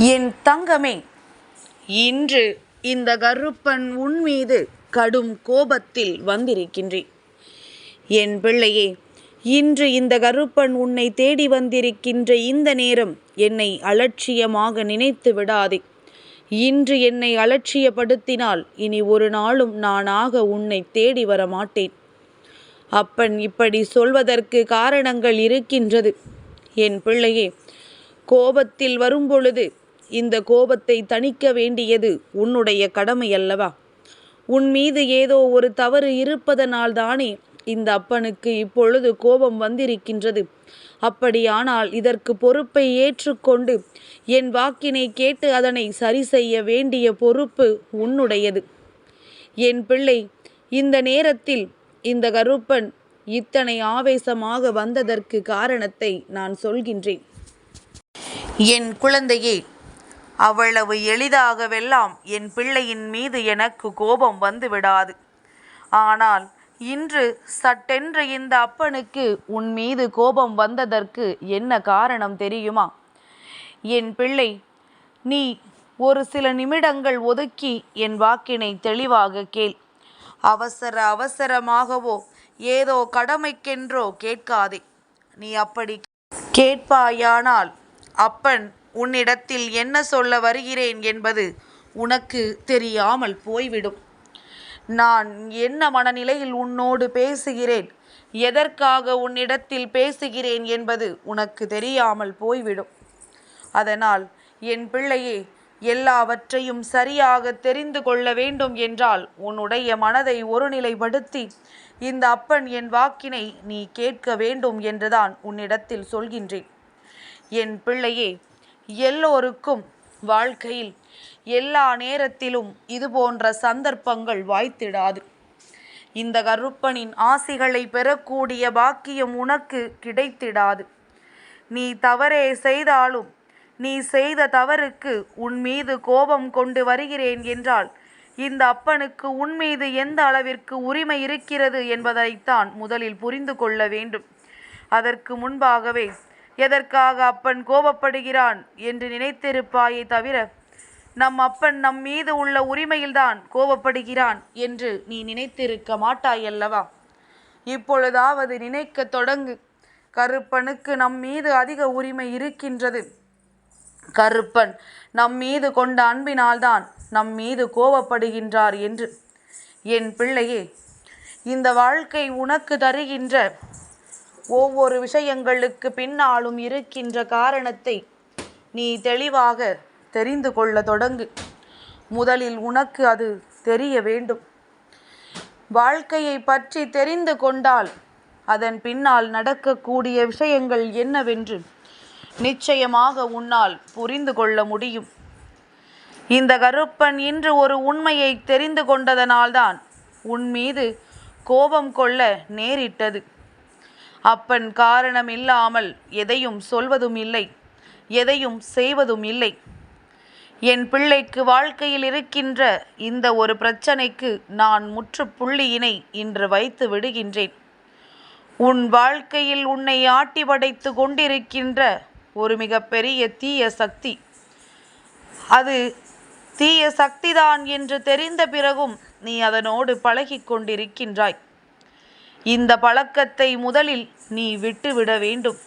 என் தங்கமே இன்று இந்த கருப்பன் உன் மீது கடும் கோபத்தில் வந்திருக்கின்றேன். என் பிள்ளையே இன்று இந்த கருப்பன் உன்னை தேடி வந்திருக்கின்ற இந்த நேரம் என்னை அலட்சியமாக நினைத்து விடாதே. இன்று என்னை அலட்சியப்படுத்தினால் இனி ஒரு நாளும் நானாக உன்னை தேடி வர மாட்டேன் அப்பன் இப்படி சொல்வதற்கு காரணங்கள் இருக்கின்றது. என் பிள்ளையே கோபத்தில் வரும்பொழுது இந்த கோபத்தை தணிக்க வேண்டியது உன்னுடைய கடமை அல்லவா? உன் மீது ஏதோ ஒரு தவறு இருப்பதனால் தானே இந்த அப்பனுக்கு இப்பொழுது கோபம் வந்திருக்கின்றது. அப்படியானால் இதற்கு பொறுப்பை ஏற்றுக்கொண்டு என் வாக்கினை கேட்டு அதனை சரி செய்ய வேண்டிய பொறுப்பு உன்னுடையது. என் பிள்ளை இந்த நேரத்தில் இந்த கருப்பன் இத்தனை ஆவேசமாக வந்ததற்கு காரணத்தை நான் சொல்கின்றேன். என் குழந்தையே அவ்வளவு எளிதாகவெல்லாம் என் பிள்ளையின் மீது எனக்கு கோபம் வந்து விடாது ஆனால் இன்று சட்டென்று இந்த அப்பனுக்கு உன் மீது கோபம் வந்ததற்கு என்ன காரணம் தெரியுமா? என் பிள்ளை நீ ஒரு சில நிமிடங்கள் ஒதுக்கி என் வாக்கினை தெளிவாக கேள். அவசர அவசரமாகவோ ஏதோ கடமைக்கென்றோ கேட்காதே. நீ அப்படி கேட்பாயானால் அப்பன் உன்னிடத்தில் என்ன சொல்ல வருகிறேன் என்பது உனக்கு தெரியாமல் போய்விடும். நான் என்ன மனநிலையில் உன்னோடு பேசுகிறேன்? எதற்காக உன்னிடத்தில் பேசுகிறேன் என்பது உனக்கு தெரியாமல் போய்விடும். அதனால் என் பிள்ளையே எல்லாவற்றையும் சரியாக தெரிந்து கொள்ள வேண்டும் என்றால் உன்னுடைய மனதை ஒருநிலைப்படுத்தி இந்த அப்பன் என் வாக்கினை நீ கேட்க வேண்டும் என்றுதான் உன்னிடத்தில் சொல்கின்றேன். என் பிள்ளையே எல்லோருக்கும் வாழ்க்கையில் எல்லா நேரத்திலும் இது போன்ற சந்தர்ப்பங்கள் வாய்த்திடாது. இந்த கருப்பனின் ஆசிகளை பெறக்கூடிய பாக்கியம் உனக்கு கிடைத்திடாது. நீ தவறே செய்தாலும் நீ செய்த தவறுக்கு உன் மீது கோபம் கொண்டு வருகிறேன் என்றால் இந்த அப்பனுக்கு உன் மீது எந்த அளவிற்கு உரிமை இருக்கிறது என்பதைத்தான் முதலில் புரிந்து கொள்ள வேண்டும். அதற்கு முன்பாகவே எதற்காக அப்பன் கோபப்படுகிறான் என்று நினைத்திருப்பாயே தவிர நம் அப்பன் நம் மீது உள்ள உரிமையில்தான் கோபப்படுகிறான் என்று நீ நினைத்திருக்க மாட்டாயல்லவா? இப்பொழுதாவது நினைக்க தொடங்கு. கருப்பனுக்கு நம் மீது அதிக உரிமை இருக்கின்றது. கருப்பன் நம் மீது கொண்ட அன்பினால்தான் நம் மீது கோபப்படுகின்றார் என்று. என் பிள்ளையே இந்த வாழ்க்கை உனக்கு தருகின்ற ஒவ்வொரு விஷயங்களுக்கு பின்னாலும் இருக்கின்ற காரணத்தை நீ தெளிவாக தெரிந்து கொள்ள தொடங்கு. முதலில் உனக்கு அது தெரிய வேண்டும். வாழ்க்கையை பற்றி தெரிந்து கொண்டால் அதன் பின்னால் நடக்கக்கூடிய விஷயங்கள் என்னவென்று நிச்சயமாக உன்னால் புரிந்து கொள்ள முடியும். இந்த கருப்பன் இன்று ஒரு உண்மையை தெரிந்து கொண்டதனால்தான் உன் மீது கோபம் கொள்ள நேரிட்டது. அப்பன் காரணம் இல்லாமல் எதையும் சொல்வதும் இல்லை எதையும் செய்வதும் இல்லை. என் பிள்ளைக்கு வாழ்க்கையில் இருக்கின்ற இந்த ஒரு பிரச்சனைக்கு நான் முற்றுப்புள்ளியினை இன்று வைத்து விடுகின்றேன். உன் வாழ்க்கையில் உன்னை ஆட்டி படைத்து கொண்டிருக்கின்ற ஒரு மிகப்பெரிய தீய சக்தி. அது தீய சக்திதான் என்று தெரிந்த பிறகும் நீ அதனோடு பழகி கொண்டிருக்கின்றாய். இந்த பழக்கத்தை முதலில் நீ விட்டுவிட வேண்டும்.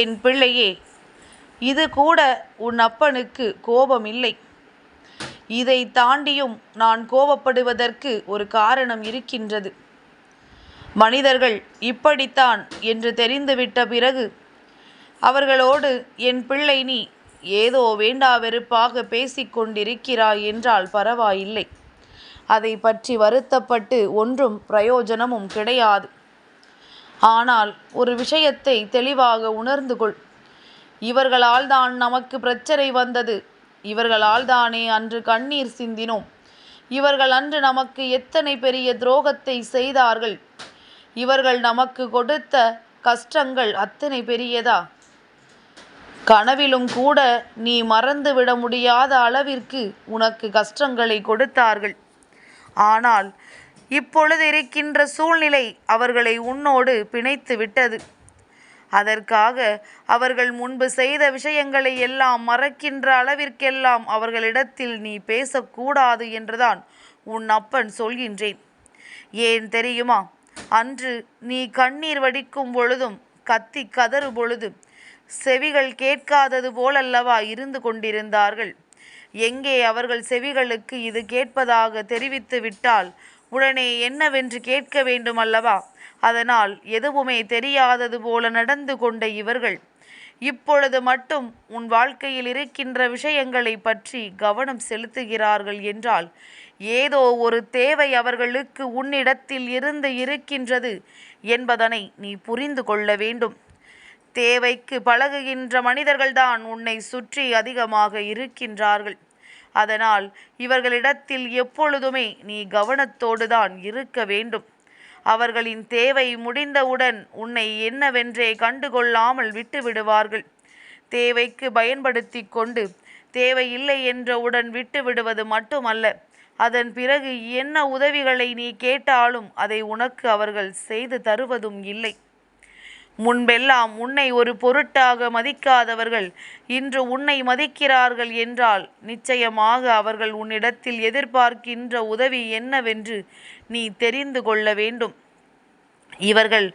என் பிள்ளையே இது கூட உன் அப்பனுக்கு கோபம் இல்லை இதை தாண்டியும் நான் கோபப்படுவதற்கு ஒரு காரணம் இருக்கின்றது. மனிதர்கள் இப்படித்தான் என்று தெரிந்துவிட்ட பிறகு அவர்களோடு என் பிள்ளை நீ ஏதோ வேண்டா வெறுப்பாக பேசிக்கொண்டிருக்கிறாய் என்றால் பரவாயில்லை. அதை பற்றி வருத்தப்பட்டு ஒன்றும் பிரயோஜனமும் கிடையாது. ஆனால் ஒரு விஷயத்தை தெளிவாக உணர்ந்து கொள். இவர்களால் தான் நமக்கு பிரச்சனை வந்தது. இவர்களால் தானே அன்று கண்ணீர் சிந்தினோம். இவர்கள் அன்று நமக்கு எத்தனை பெரிய துரோகத்தை செய்தார்கள். இவர்கள் நமக்கு கொடுத்த கஷ்டங்கள் அத்தனை பெரியதா? கனவிலும் கூட நீ மறந்துவிட முடியாத அளவிற்கு உனக்கு கஷ்டங்களை கொடுத்தார்கள். ஆனால் இப்பொழுது இருக்கின்ற சூழ்நிலை அவர்களை உன்னோடு பிணைத்து விட்டது. அதற்காக அவர்கள் முன்பு செய்த விஷயங்களை எல்லாம் மறக்கின்ற அளவிற்கெல்லாம் அவர்களிடத்தில் நீ பேசக்கூடாது என்றுதான் உன் அப்பன் சொல்கின்றேன். ஏன் தெரியுமா? அன்று நீ கண்ணீர் வடிக்கும் பொழுதும் கத்தி கதறு பொழுது செவிகள் கேட்காதது போலல்லவா இருந்து கொண்டிருந்தார்கள். எங்கே அவர்கள் செவிகளுக்கு இது கேட்பதாக தெரிவித்து விட்டால் உடனே என்னவென்று கேட்க வேண்டும் அல்லவா அதனால் எதுவுமே தெரியாதது போல நடந்து கொண்ட இவர்கள் இப்பொழுது மட்டும் உன் வாழ்க்கையில் இருக்கின்ற விஷயங்களை பற்றி கவனம் செலுத்துகிறார்கள் என்றால் ஏதோ ஒரு தேவை அவர்களுக்கு உன்னிடத்தில் இருந்து இருக்கின்றது என்பதனை நீ புரிந்து கொள்ள வேண்டும். தேவைக்கு பழகுகின்ற மனிதர்கள்தான் உன்னை சுற்றி அதிகமாக இருக்கின்றார்கள். அதனால் இவர்களிடத்தில் எப்பொழுதுமே நீ கவனத்தோடு தான் இருக்க வேண்டும். அவர்களின் தேவை முடிந்தவுடன் உன்னை என்னவென்றே கண்டுகொள்ளாமல் விட்டு விடுவார்கள் தேவைக்கு பயன்படுத்தி கொண்டு தேவையில்லை என்றவுடன் விட்டு விடுவது மட்டுமல்ல. அதன் பிறகு என்ன உதவிகளை நீ கேட்டாலும் அதை உனக்கு அவர்கள் செய்து தருவதும் இல்லை. முன்பெல்லாம் உன்னை ஒரு பொருட்டாக மதிக்காதவர்கள் இன்று உன்னை மதிக்கிறார்கள் என்றால் நிச்சயமாக அவர்கள் உன்னிடத்தில் எதிர்பார்க்கின்ற உதவி என்னவென்று நீ தெரிந்து கொள்ள வேண்டும். இவர்கள்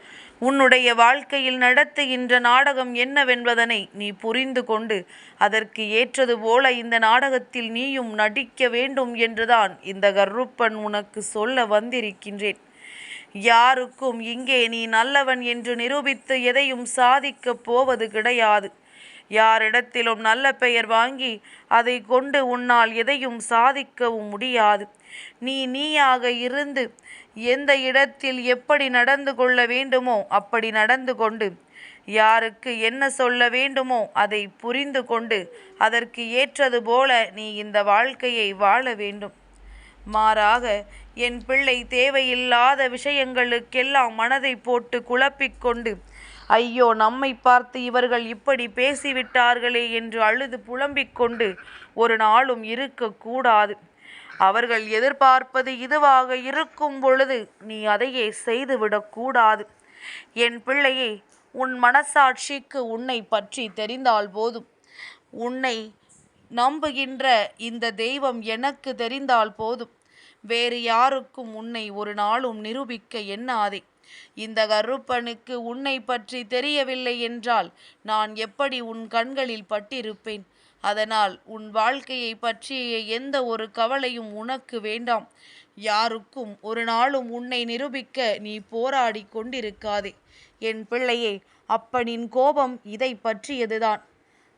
உன்னுடைய வாழ்க்கையில் நடத்துகின்ற நாடகம் என்னவென்பதனை நீ புரிந்து கொண்டு அதற்கு ஏற்றது போல இந்த நாடகத்தில் நீயும் நடிக்க வேண்டும் என்றுதான் இந்த கர்ருப்பன் உனக்கு சொல்ல வந்திருக்கின்றேன். யாருக்கும் இங்கே நீ நல்லவன் என்று நிரூபித்து எதையும் சாதிக்கப் போவது கிடையாது. யாரிடத்திலும் நல்ல பெயர் வாங்கி அதை கொண்டு உன்னால் எதையும் சாதிக்கவும் முடியாது. நீ நீயாக இருந்து எந்த இடத்தில் எப்படி நடந்து கொள்ள வேண்டுமோ அப்படி நடந்து கொண்டு யாருக்கு என்ன சொல்ல வேண்டுமோ அதை புரிந்து கொண்டு அதற்கு ஏற்றது போல நீ இந்த வாழ்க்கையை வாழ வேண்டும். மாறாக என் பிள்ளை தேவையில்லாத விஷயங்களுக்கெல்லாம் மனதை போட்டு குழப்பிக்கொண்டு ஐயோ நம்மை பார்த்து இவர்கள் இப்படி பேசிவிட்டார்களே என்று அழுது புலம்பிக் கொண்டு ஒரு நாளும் இருக்கக்கூடாது அவர்கள் எதிர்பார்ப்பது இதுவாக இருக்கும் பொழுது நீ அதையே செய்துவிடக்கூடாது என் பிள்ளையே உன் மனசாட்சிக்கு உன்னை பற்றி தெரிந்தால் போதும். உன்னை நம்புகின்ற இந்த தெய்வம் எனக்கு தெரிந்தால் போதும். வேறு யாருக்கும் உன்னை ஒரு நாளும் நிரூபிக்க எண்ணாதே. இந்த கருப்பனுக்கு உன்னை பற்றி தெரியவில்லை என்றால் நான் எப்படி உன் கண்களில் பட்டிருப்பேன்? அதனால் உன் வாழ்க்கையை பற்றிய எந்த ஒரு கவலையும் உனக்கு வேண்டாம். யாருக்கும் ஒரு நாளும் உன்னை நிரூபிக்க நீ போராடி கொண்டிருக்காதே. என் பிள்ளையே அப்பனின் கோபம் இதை பற்றியதுதான்.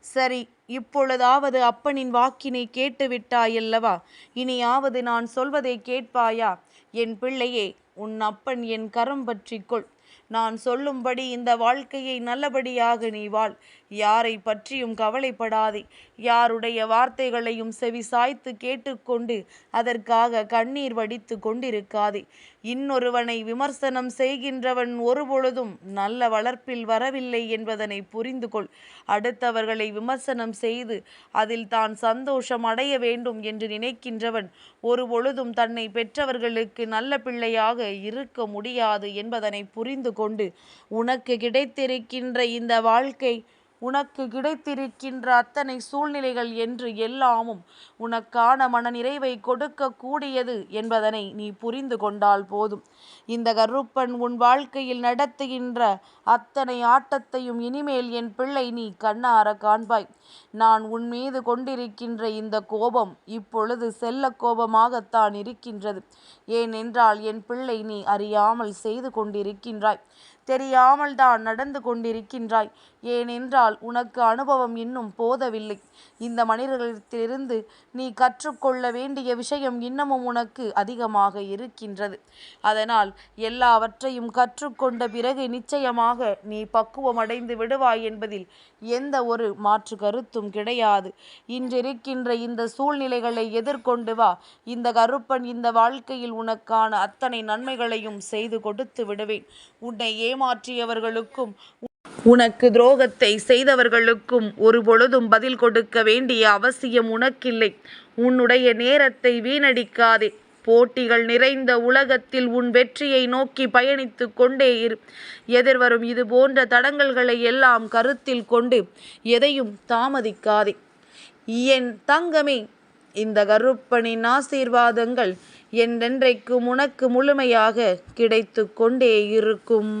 சரி இப்பொழுதாவது அப்பனின் வாக்கினை கேட்டுவிட்டாயல்லவா? இனியாவது நான் சொல்வதை கேட்பாயா? என் பிள்ளையே உன் அப்பன் என் கரம் பற்றிக்கொள். நான் சொல்லும்படி இந்த வாழ்க்கையை நல்லபடியாக நீ வாழ். யாரை பற்றியும் கவலைப்படாதே. யாருடைய வார்த்தைகளையும் செவி சாய்த்து கேட்டுக்கொண்டு அதற்காக கண்ணீர் வடித்து கொண்டிருக்காதே. இன்னொருவனை விமர்சனம் செய்கின்றவன் ஒருபொழுதும் நல்ல வளர்ப்பில் வரவில்லை என்பதனை புரிந்து கொள் அடுத்தவர்களை விமர்சனம் செய்து அதில் தான் சந்தோஷம் அடைய வேண்டும் என்று நினைக்கின்றவன் ஒரு பொழுதும் தன்னை பெற்றவர்களுக்கு நல்ல பிள்ளையாக இருக்க முடியாது என்பதனை புரிந்து கொண்டு உனக்கு கிடைத்திருக்கின்ற இந்த வாழ்க்கை உனக்கு கிடைத்திருக்கின்ற அத்தனை சூழ்நிலைகள் என்று எல்லாமும் உனக்கான மனநிறைவை கொடுக்கக்கூடியது என்பதனை நீ புரிந்து கொண்டால் போதும். இந்த கருப்பன் உன் வாழ்க்கையில் நடத்துகின்ற அத்தனை ஆட்டத்தையும் இனிமேல் என் பிள்ளை நீ கண்ணார காண்பாய். நான் உன் மீது கொண்டிருக்கின்ற இந்த கோபம் இப்பொழுது செல்ல கோபமாகத்தான் இருக்கின்றது. ஏனென்றால் என் பிள்ளை நீ அறியாமல் செய்து கொண்டிருக்கின்றாய். தெரியாமல் தான் நடந்து கொண்டிருக்கின்றாய். ஏனென்றால் உனக்கு அனுபவம் இன்னும் போதவில்லை. இந்த மனிதர்களிடத்திலிருந்து நீ கற்றுக்கொள்ள வேண்டிய விஷயம் இன்னமும் உனக்கு அதிகமாக இருக்கின்றது. அதனால் எல்லாவற்றையும் கற்றுக்கொண்ட பிறகு நிச்சயமாக நீ பக்குவமடைந்து விடுவாய் என்பதில் எந்த ஒரு மாற்று கருத்தும் கிடையாது. இன்றிருக்கின்ற இந்த சூழ்நிலைகளை எதிர்கொண்டு வா. இந்த கருப்பன் இந்த வாழ்க்கையில் உனக்கான அத்தனை நன்மைகளையும் செய்து கொடுத்து விடுவேன். உன்னை ஏமாற்றியவர்களுக்கும் உனக்கு துரோகத்தை செய்தவர்களுக்கும் ஒரு பொழுதும் பதில் கொடுக்க வேண்டிய அவசியம் உனக்கில்லை. உன்னுடைய நேரத்தை வீணடிக்காதே. போட்டிகள் நிறைந்த உலகத்தில் உன் வெற்றியை நோக்கி பயணித்து கொண்டே இரு. எதிர்வரும் இது போன்ற தடங்கல்களை எல்லாம் கருத்தில் கொண்டு எதையும் தாமதிக்காதே. என் தங்கமே இந்த கருப்பனின் ஆசீர்வாதங்கள் என்றென்றைக்கும் உனக்கு முழுமையாக கிடைத்து கொண்டே இருக்கும்.